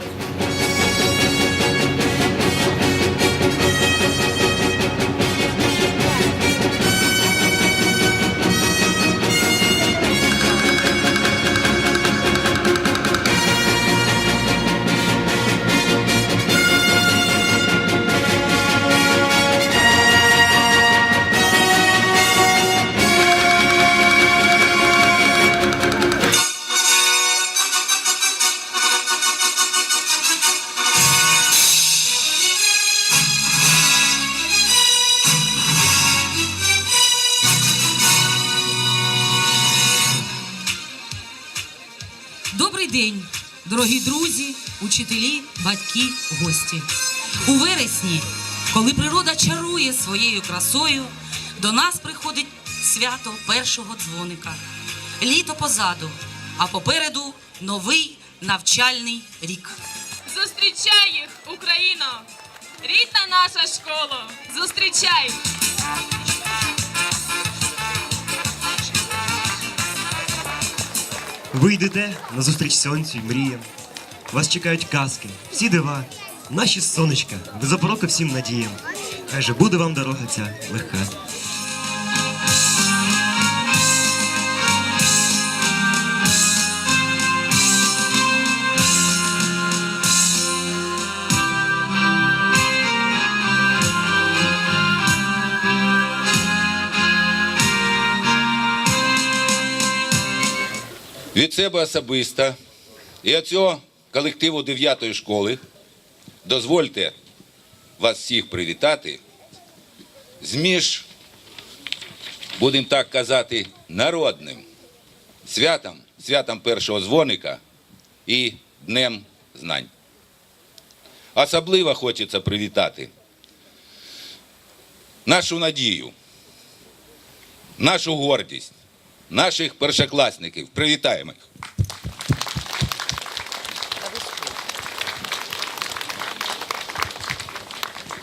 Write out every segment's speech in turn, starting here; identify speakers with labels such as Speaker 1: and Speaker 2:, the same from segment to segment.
Speaker 1: Thank you. Добрий день, дорогі друзі, учителі, батьки, гості. У вересні, коли природа чарує своєю красою, до нас приходить свято першого дзвоника. Літо позаду, а попереду новий навчальний рік.
Speaker 2: Зустрічай їх, Україно! Рідна наша школа! Зустрічай!
Speaker 3: Ви йдете на зустріч сонцю і мріям. Вас чекають казки, всі дива, наші сонечка, без запороки всім надіям. Хай же буде вам дорога ця легка.
Speaker 4: Від себе особисто. І від цього колективу 9 школи. Дозвольте вас всіх привітати. З між, будемо так казати, народним святом, святом першого дзвоника і Днем знань. Особливо хочеться привітати нашу надію, нашу гордість, наших першокласників. Привітаємо їх.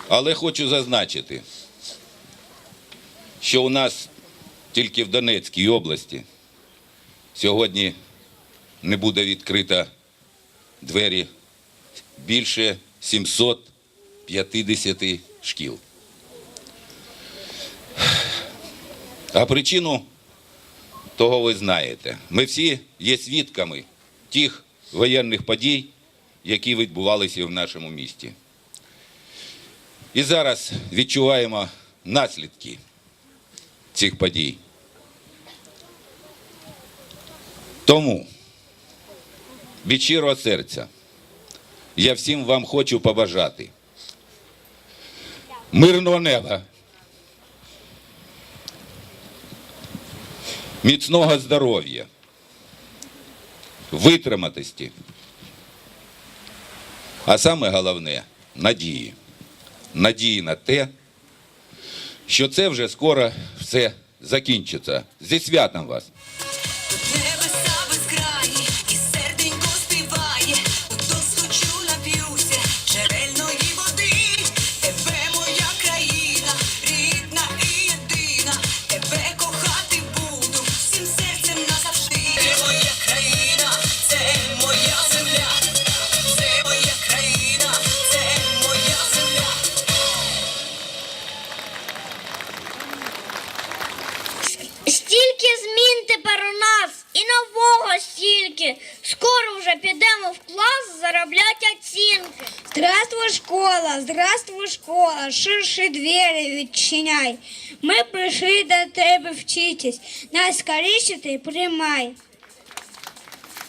Speaker 4: Але хочу зазначити, що у нас тільки в Донецькій області сьогодні не буде відкрито двері більше 750 шкіл. А причину того ви знаєте. Ми всі є свідками тих воєнних подій, які відбувалися в нашому місті. І зараз відчуваємо наслідки цих подій. Тому від щирого серця я всім вам хочу побажати мирного неба, міцного здоров'я, витриматості, а саме головне надії. Надії на те, що це вже скоро все закінчиться. Зі святом вас!
Speaker 5: Стільки змін тепер у нас і нового стільки. Скоро вже підемо в клас заробляти оцінки. Здравствуй, школа, здравствуй, школа, ширші двері відчиняй. Ми прийшли до тебе вчитись, нас скоріше ти приймай.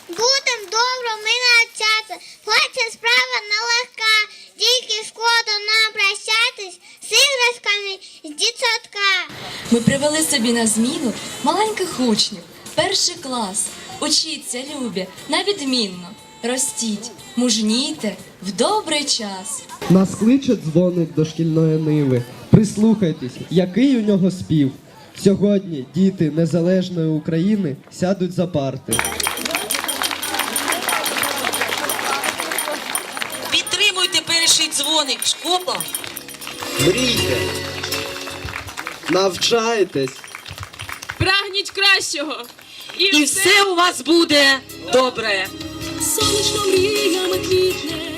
Speaker 6: Будем добро ми навчатися, хоч ця справа нелегка, тільки шкода нам прощатись з іграшками з дітсадка.
Speaker 7: Ми привели собі на зміну маленьких учнів, перший клас. Учіться, любі, на відмінно. Ростіть, мужнійте в добрий час.
Speaker 8: Нас кличе дзвоник до шкільної ниви. Прислухайтесь, який у нього спів. Сьогодні діти незалежної України сядуть за парти.
Speaker 1: Підтримуйте перший дзвоник, школа.
Speaker 8: Мрійте! Навчайтесь!
Speaker 2: Прагніть кращого!
Speaker 1: І все у вас буде добре.
Speaker 9: Сонячно мріями квітне,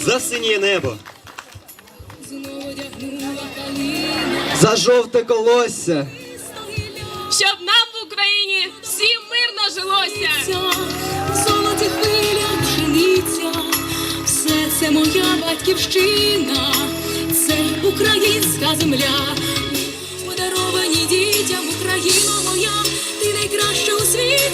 Speaker 3: За синє небо.
Speaker 8: За жовте колосся.
Speaker 2: Щоб нам в Україні всім мирно жилося.
Speaker 9: Золоті хвиля, пшениця, моя батьківщина, це українська земля, подаровані дітям Україна моя, ти найкраща у світі.